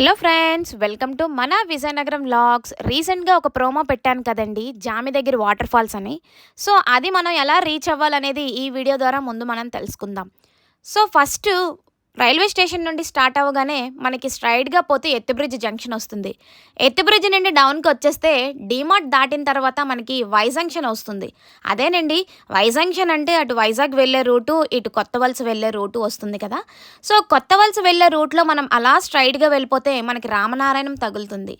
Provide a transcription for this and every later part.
Hello friends welcome to మన Vizianagaram logs. రీసెంట్గా ఒక ప్రోమో పెట్టాను కదండి జామి దగ్గర వాటర్ ఫాల్స్ అని. సో అది మనం ఎలా రీచ్ అవ్వాలనేది ఈ వీడియో ద్వారా ముందు మనం తెలుసుకుందాం. సో ఫస్ట్ రైల్వే స్టేషన్ నుండి స్టార్ట్ అవ్వగానే మనకి స్ట్రైట్గా పోతే ఎత్తు బ్రిడ్జ్ జంక్షన్ వస్తుంది. ఎత్తు బ్రిడ్జ్ నుండి డౌన్కి వచ్చేస్తే డీమార్ట్ దాటిన తర్వాత మనకి వై జంక్షన్ వస్తుంది. అదేనండి వై జంక్షన్ అంటే అటు వైజాగ్ వెళ్ళే రూటు ఇటు కొత్త వలస వెళ్ళే రూటు వస్తుంది కదా. సో కొత్త వలస వెళ్ళే రూట్లో మనం అలా స్ట్రైట్గా వెళ్ళిపోతే మనకి రామనారాయణం తగులుతుంది.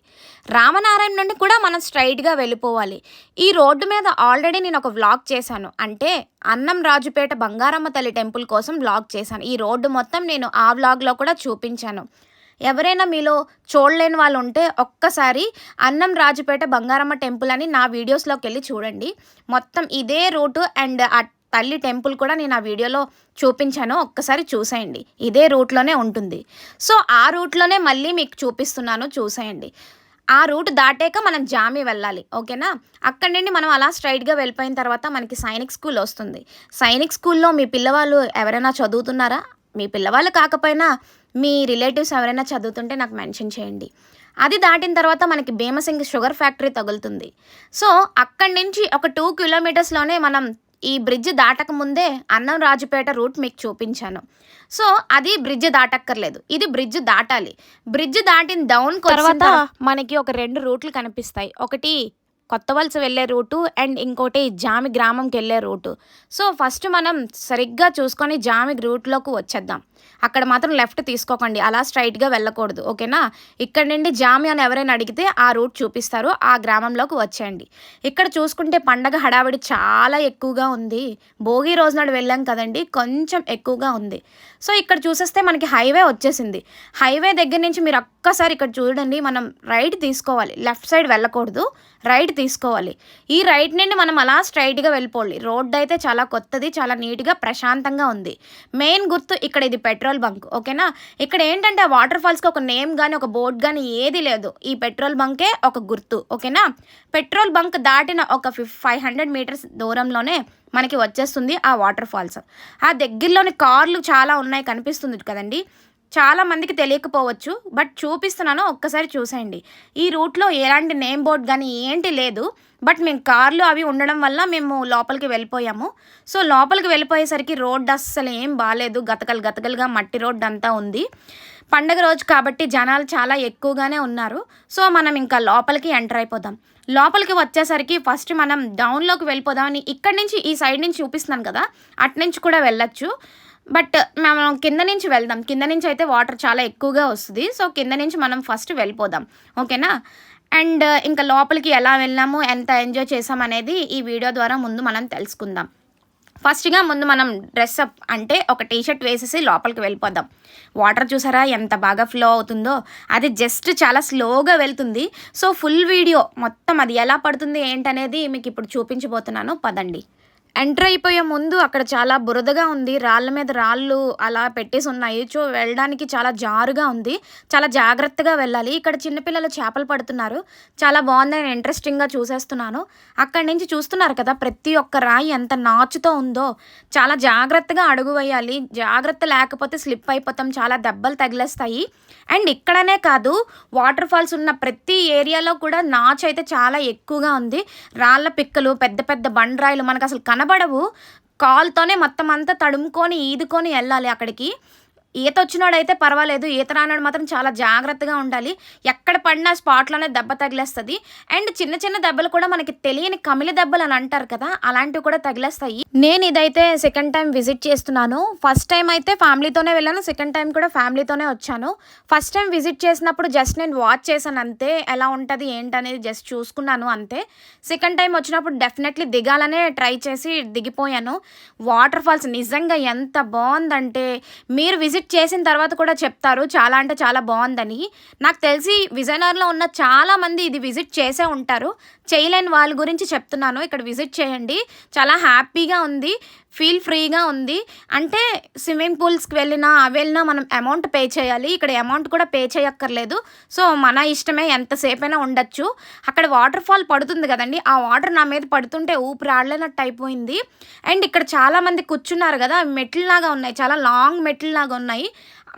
రామనారాయణ నుండి కూడా మనం స్ట్రైట్గా వెళ్ళిపోవాలి. ఈ రోడ్డు మీద ఆల్రెడీ నేను ఒక వ్లాగ్ చేశాను. అంటే అన్నం రాజుపేట బంగారమ్మ తల్లి టెంపుల్ కోసం వ్లాగ్ చేశాను. ఈ రోడ్డు మొత్తం నేను ఆ వ్లాగ్లో కూడా చూపించాను. ఎవరైనా మీలో చూడలేని వాళ్ళు ఉంటే ఒక్కసారి అన్నం రాజుపేట బంగారమ్మ టెంపుల్ అని నా వీడియోస్లోకి వెళ్ళి చూడండి. మొత్తం ఇదే రూటు అండ్ ఆ తల్లి టెంపుల్ కూడా నేను ఆ వీడియోలో చూపించాను. ఒక్కసారి చూసేయండి. ఇదే రూట్లోనే ఉంటుంది. సో ఆ రూట్లోనే మళ్ళీ మీకు చూపిస్తున్నాను. చూసేయండి. ఆ రూట్ దాటాక మనం జామి వెళ్ళాలి. ఓకేనా? అక్కడి నుండి మనం అలా స్ట్రైట్గా వెళ్ళిపోయిన తర్వాత మనకి సైనిక్ స్కూల్ వస్తుంది. సైనిక్ స్కూల్లో మీ పిల్లవాళ్ళు ఎవరైనా చదువుతున్నారా? మీ పిల్లవాళ్ళు కాకపోయినా మీ రిలేటివ్స్ ఎవరైనా చదువుతుంటే నాకు మెన్షన్ చేయండి. అది దాటిన తర్వాత మనకి భీమసింగ్ షుగర్ ఫ్యాక్టరీ తగులుతుంది. సో అక్కడి నుంచి ఒక టూ కిలోమీటర్స్లోనే మనం ఈ బ్రిడ్జ్ దాటక ముందే అన్నం రాజుపేట రూట్ మీకు చూపించాను. సో అది బ్రిడ్జ్ దాటక్కర్లేదు. ఇది బ్రిడ్జ్ దాటాలి. బ్రిడ్జ్ దాటిన డౌన్ తర్వాత మనకి ఒక రెండు రూట్లు కనిపిస్తాయి. ఒకటి కొత్త వలస వెళ్ళే రూటు అండ్ ఇంకోటి జామి గ్రామంకి వెళ్ళే రూటు. సో ఫస్ట్ మనం సరిగ్గా చూసుకొని జామి రూట్లోకి వచ్చేద్దాం. అక్కడ మాత్రం లెఫ్ట్ తీసుకోకండి. అలా స్ట్రైట్గా వెళ్ళకూడదు. ఓకేనా? ఇక్కడ నుండి జామి అని ఎవరైనా అడిగితే ఆ రూట్ చూపిస్తారు. ఆ గ్రామంలోకి వచ్చేయండి. ఇక్కడ చూసుకుంటే పండగ హడావిడి చాలా ఎక్కువగా ఉంది. భోగి రోజు నాడు వెళ్ళాం కదండి. కొంచెం ఎక్కువగా ఉంది. సో ఇక్కడ చూసేస్తే మనకి హైవే వచ్చేసింది. హైవే దగ్గర నుంచి మీరు ఒక్కసారి ఇక్కడ చూడండి. మనం రైట్ తీసుకోవాలి. లెఫ్ట్ సైడ్ వెళ్ళకూడదు. రైట్ తీసుకోవాలి. ఈ రైట్ నుండి మనం అలా స్ట్రైట్గా వెళ్ళిపోవాలి. రోడ్ అయితే చాలా కొత్తది చాలా నీట్గా ప్రశాంతంగా ఉంది. మెయిన్ గుర్తు ఇక్కడ ఇది పెట్రోల్ బంక్ ఓకేనా? ఇక్కడ ఏంటంటే ఆ వాటర్ ఫాల్స్కి ఒక నేమ్ కానీ ఒక బోర్డ్ కానీ ఏది లేదు. ఈ పెట్రోల్ బంకే ఒక గుర్తు ఓకేనా? పెట్రోల్ బంక్ దాటిన ఒక ఫిఫ్ ఫైవ్ హండ్రెడ్ మీటర్స్ దూరంలోనే మనకి వచ్చేస్తుంది ఆ వాటర్ ఫాల్స్. ఆ దగ్గరలోని కార్లు చాలా ఉన్నాయి కనిపిస్తుంది కదండి? చాలా మందికి తెలియకపోవచ్చు బట్ చూపిస్తున్నాను ఒక్కసారి చూసేయండి. ఈ రూట్లో ఎలాంటి నేమ్ బోర్డ్ కానీ ఏంటి లేదు బట్ మేము కార్లు అవి ఉండడం వల్ల మేము లోపలికి వెళ్ళిపోయాము. సో లోపలికి వెళ్ళిపోయేసరికి రోడ్ అస్సలు ఏం బాగాలేదు గతకలు గతకలుగా మట్టి రోడ్ అంతా ఉంది. పండగ రోజు కాబట్టి జనాలు చాలా ఎక్కువగానే ఉన్నారు. సో మనం ఇంకా లోపలికి ఎంటర్ అయిపోదాం. లోపలికి వచ్చేసరికి ఫస్ట్ మనం డౌన్లోకి వెళ్ళిపోదామని ఇక్కడి నుంచి ఈ సైడ్ నుంచి చూపిస్తున్నాను కదా అటు నుంచి కూడా వెళ్ళొచ్చు. బట్ మనం కింద నుంచి వెళ్దాం. కింద నుంచి అయితే వాటర్ చాలా ఎక్కువగా వస్తుంది. సో కింద నుంచి మనం ఫస్ట్ వెళ్ళిపోదాం. ఓకేనా? అండ్ ఇంకా లోపలికి ఎలా వెళ్ళాము ఎంత ఎంజాయ్ చేసాం అనేది ఈ వీడియో ద్వారా ముందు మనం తెలుసుకుందాం. ఫస్ట్గా ముందు మనం డ్రెస్ అప్ అంటే ఒక టీ షర్ట్ వేసేసి లోపలికి వెళ్ళిపోదాం. వాటర్ చూసారా ఎంత బాగా ఫ్లో అవుతుందో? అది జస్ట్ చాలా స్లోగా వెళ్తుంది. సో ఫుల్ వీడియో మొత్తం అది ఎలా పడుతుంది ఏంటనేది మీకు ఇప్పుడు చూపించబోతున్నాను. పదండి. ఎంటర్ అయిపోయే ముందు అక్కడ చాలా బురదగా ఉంది. రాళ్ళ మీద రాళ్ళు అలా పెట్టేసి ఉన్నాయి. సో వెళ్ళడానికి చాలా జారుగా ఉంది. చాలా జాగ్రత్తగా వెళ్ళాలి. ఇక్కడ చిన్నపిల్లలు చేపలు పడుతున్నారు. చాలా బాగుంది. నేను ఇంట్రెస్టింగ్గా చూసేస్తున్నాను. అక్కడి నుంచి చూస్తున్నారు కదా ప్రతి ఒక్క రాయి ఎంత నాచుతో ఉందో. చాలా జాగ్రత్తగా అడుగు వేయాలి. జాగ్రత్త లేకపోతే స్లిప్ అయిపోతాం. చాలా దెబ్బలు తగిలేస్తాయి. అండ్ ఇక్కడనే కాదు వాటర్ ఫాల్స్ ఉన్న ప్రతి ఏరియాలో కూడా నాచు అయితే చాలా ఎక్కువగా ఉంది. రాళ్ళ పిక్కలు పెద్ద పెద్ద బండరాయిలు మనకు అసలు కన కనబడవు. కాల్తోనే మొత్తం అంతా తడుముకొని ఈదుకొని వెళ్ళాలి అక్కడికి. ఈత వచ్చినాడైతే పర్వాలేదు. ఈత రానాడు మాత్రం చాలా జాగ్రత్తగా ఉండాలి. ఎక్కడ పడినా స్పాట్లోనే దెబ్బ తగిలేస్తుంది. అండ్ చిన్న చిన్న దెబ్బలు కూడా మనకి తెలియని కమిలి దెబ్బలు అని అంటారు కదా అలాంటివి కూడా తగిలేస్తాయి. నేను ఇదైతే సెకండ్ టైం విజిట్ చేస్తున్నాను. ఫస్ట్ టైం అయితే ఫ్యామిలీతోనే వెళ్ళాను. సెకండ్ టైం కూడా ఫ్యామిలీతోనే వచ్చాను. ఫస్ట్ టైం విజిట్ చేసినప్పుడు జస్ట్ నేను వాచ్ చేశాను అంతే. ఎలా ఉంటుంది ఏంటనేది జస్ట్ చూసుకున్నాను అంతే. సెకండ్ టైం వచ్చినప్పుడు డెఫినెట్లీ దిగాలనే ట్రై చేసి దిగిపోయాను. వాటర్ ఫాల్స్ నిజంగా ఎంత బాగుందంటే మీరు విజిట్ చేసిన తర్వాత కూడా చెప్తారు చాలా అంటే చాలా బాగుందని. నాకు తెలిసి విజయనగరంలో ఉన్న చాలా మంది ఇది విజిట్ చేసే ఉంటారు. చేయలేని వాళ్ళ గురించి చెప్తున్నాను. ఇక్కడ విజిట్ చేయండి. చాలా హ్యాపీగా ఉంది. ఫీల్ ఫ్రీగా ఉంది. అంటే స్విమ్మింగ్ పూల్స్కి వెళ్ళినా అవి వెళ్ళినా మనం అమౌంట్ పే చేయాలి. ఇక్కడ అమౌంట్ కూడా పే చేయక్కర్లేదు. సో మన ఇష్టమే ఎంతసేపైనా ఉండొచ్చు. అక్కడ వాటర్ ఫాల్ పడుతుంది కదండి. ఆ వాటర్ నా మీద పడుతుంటే ఊపిరి ఆడలేనట్టు అయిపోయింది. అండ్ ఇక్కడ చాలామంది కూర్చున్నారు కదా. మెట్లు లాగా ఉన్నాయి. చాలా లాంగ్ మెట్లు లాగా ఉన్నాయి ఉన్నాయి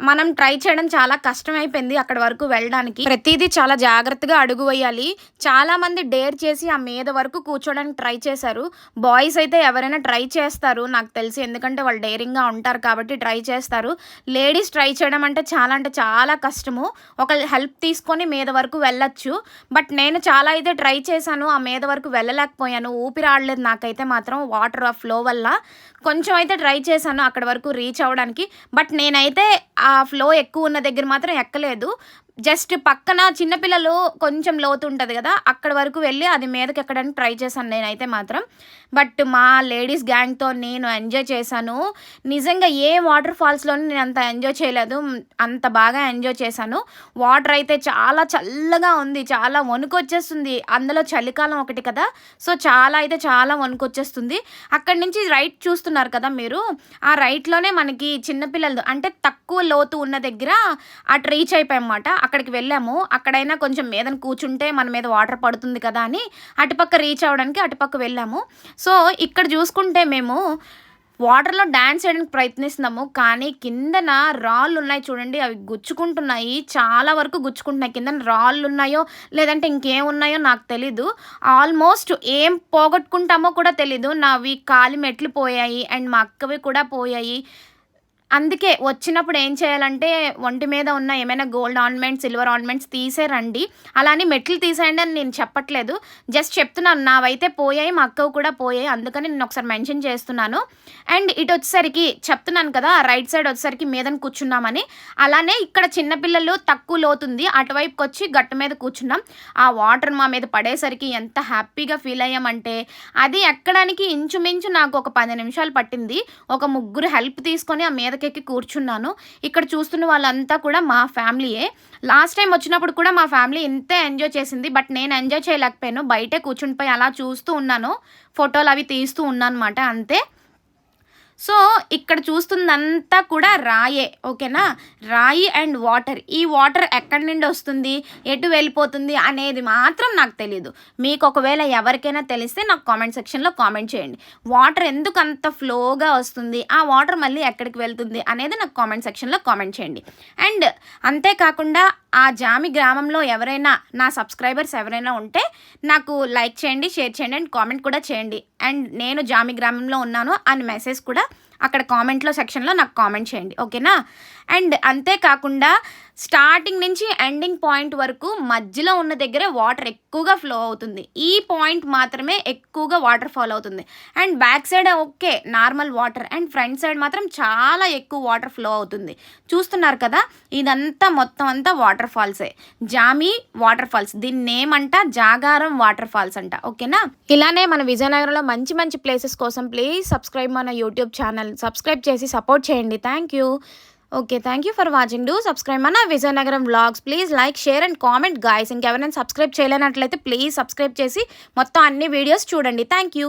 మనం ట్రై చేయడం చాలా కష్టమైపోయింది అక్కడ వరకు వెళ్ళడానికి. ప్రతిదీ చాలా జాగ్రత్తగా అడుగు వేయాలి. చాలామంది డేర్ చేసి ఆ మీద వరకు కూర్చోడానికి ట్రై చేశారు. బాయ్స్ అయితే ఎవరైనా ట్రై చేస్తారు నాకు తెలిసి. ఎందుకంటే వాళ్ళు డేరింగ్గా ఉంటారు కాబట్టి ట్రై చేస్తారు. లేడీస్ ట్రై చేయడం అంటే చాలా అంటే చాలా కష్టము. ఒకళ్ళు హెల్ప్ తీసుకొని మీద వరకు వెళ్ళొచ్చు. బట్ నేను చాలా అయితే ట్రై చేశాను ఆ మీద వరకు వెళ్ళలేకపోయాను. ఊపిరి ఆడలేదు నాకైతే మాత్రం వాటర్ ఆ ఫ్లో వల్ల. కొంచెం అయితే ట్రై చేశాను అక్కడ వరకు రీచ్ అవ్వడానికి. బట్ నేనైతే ఆ ఫ్లో ఎక్కువ ఉన్న దగ్గర మాత్రం ఎక్కలేదు. జస్ట్ పక్కన చిన్నపిల్లలు కొంచెం లోతు ఉంటుంది కదా అక్కడ వరకు వెళ్ళి అది మీదకి ఎక్కడానికి ట్రై చేశాను నేనైతే మాత్రం. బట్ మా లేడీస్ గ్యాంగ్తో నేను ఎంజాయ్ చేశాను. నిజంగా ఏ వాటర్ ఫాల్స్లోనూ నేను అంత ఎంజాయ్ చేయలేదు. అంత బాగా ఎంజాయ్ చేశాను. వాటర్ అయితే చాలా చల్లగా ఉంది చాలా వణుకు వచ్చేస్తుంది అందులో చలికాలం ఒకటి కదా సో చాలా అయితే చాలా వణుకు వచ్చేస్తుంది అక్కడి నుంచి రైట్ చూస్తున్నారు కదా మీరు ఆ రైట్లోనే మనకి చిన్నపిల్లలు అంటే తక్కువ లోతు ఉన్న దగ్గర అటు రీచ్ అయిపోయామన్నమాట అక్కడికి వెళ్ళాము. అక్కడైనా కొంచెం మీదన కూర్చుంటే మన మీద వాటర్ పడుతుంది కదా అని అటుపక్క రీచ్ అవ్వడానికి అటుపక్క వెళ్ళాము. సో ఇక్కడ చూసుకుంటే మేము వాటర్లో డ్యాన్స్ చేయడానికి ప్రయత్నిస్తున్నాము. కానీ కిందన రాళ్ళు ఉన్నాయి చూడండి. అవి గుచ్చుకుంటున్నాయి. చాలా వరకు గుచ్చుకుంటున్నాయి. కిందన రాళ్ళు ఉన్నాయో లేదంటే ఇంకేం ఉన్నాయో నాకు తెలీదు. ఆల్మోస్ట్ ఏం పోగొట్టుకుంటామో కూడా తెలీదు. నావి కాలి మెట్లు పోయాయి. అండ్ మా అక్కవి కూడా పోయాయి. అందుకే వచ్చినప్పుడు ఏం చేయాలంటే ఒంటి మీద ఉన్న ఏమైనా గోల్డ్ ఆర్నమెంట్స్ సిల్వర్ ఆర్నమెంట్స్ తీసే రండి. అలానే మెట్లు తీసేయండి అని నేను చెప్పట్లేదు. జస్ట్ చెప్తున్నాను నావైతే పోయాయి మా అక్కవి కూడా పోయాయి అందుకని నేను ఒకసారి మెన్షన్ చేస్తున్నాను. అండ్ ఇటు వచ్చేసరికి చెప్తున్నాను కదా రైట్ సైడ్ వచ్చేసరికి మీదని కూర్చున్నామని. అలానే ఇక్కడ చిన్నపిల్లలు తక్కువ లోతుంది అటువైపుకి వచ్చి గట్టు మీద కూర్చున్నాం. ఆ వాటర్ మా మీద పడేసరికి ఎంత హ్యాపీగా ఫీల్ అయ్యామంటే అది ఎక్కడానికి ఇంచుమించు నాకు ఒక పది నిమిషాలు పట్టింది. ఒక ముగ్గురు హెల్ప్ తీసుకొని ఆ మీద ఎక్కి కూర్చున్నాను. ఇక్కడ చూస్తున్న వాళ్ళంతా కూడా మా ఫ్యామిలీయే. లాస్ట్ టైం వచ్చినప్పుడు కూడా మా ఫ్యామిలీ ఇంతే ఎంజాయ్ చేసింది. బట్ నేను ఎంజాయ్ చేయలేకపోయాను. బయటే కూర్చునిపోయి అలా చూస్తూ ఉన్నాను. ఫోటోలు అవి తీస్తూ ఉన్నాను అనమాట అంతే. సో ఇక్కడ చూస్తుందంతా కూడా రాయే ఓకేనా? రాయి అండ్ వాటర్. ఈ వాటర్ ఎక్కడి నుండి వస్తుంది? ఎటు వెళ్ళిపోతుంది అనేది మాత్రం నాకు తెలియదు మీకు ఒకవేళ ఎవరికైనా తెలిస్తే నాకు కామెంట్ సెక్షన్లో కామెంట్ చేయండి. వాటర్ ఎందుకు అంత ఫ్లోగా వస్తుంది? ఆ వాటర్ మళ్ళీ ఎక్కడికి వెళ్తుంది అనేది నాకు కామెంట్ సెక్షన్లో కామెంట్ చేయండి. అండ్ అంతేకాకుండా ఆ జామి గ్రామంలో ఎవరైనా నా సబ్స్క్రైబర్స్ ఎవరైనా ఉంటే నాకు లైక్ చేయండి షేర్ చేయండి అండ్ కామెంట్ కూడా చేయండి. అండ్ నేను జామి గ్రామంలో ఉన్నాను అని మెసేజ్ కూడా అక్కడ కామెంట్లో సెక్షన్లో నాకు కామెంట్ చేయండి. ఓకేనా? అండ్ అంతేకాకుండా స్టార్టింగ్ నుంచి ఎండింగ్ పాయింట్ వరకు మధ్యలో ఉన్న దగ్గరే వాటర్ ఎక్కువగా ఫ్లో అవుతుంది. ఈ పాయింట్ మాత్రమే ఎక్కువగా వాటర్ ఫాల్ అవుతుంది. And back side okay normal water. And front side మాత్రం చాలా ఎక్కువ వాటర్ ఫ్లో అవుతుంది. చూస్తున్నారు కదా ఇదంతా మొత్తం అంతా వాటర్ ఫాల్సే. Jami water falls. దీన్ని నేమ్ అంట జాగారం వాటర్ ఫాల్స్ అంట. ఓకేనా? ఇలానే మన విజయనగరంలో మంచి మంచి ప్లేసెస్ కోసం ప్లీజ్ సబ్స్క్రైబ్ మన యూట్యూబ్ ఛానల్. సబ్స్క్రైబ్ చేసి సపోర్ట్ చేయండి. Thank you. Okay thank you for watching do subscribe మన Vizianagaram vlogs please like share and comment guys ఇంకెవరైనా సబ్స్క్రైబ్ చేయలేనట్లయితే ప్లీజ్ సబ్స్క్రైబ్ చేసి మొత్తం అన్ని వీడియోస్ చూడండి. Thank you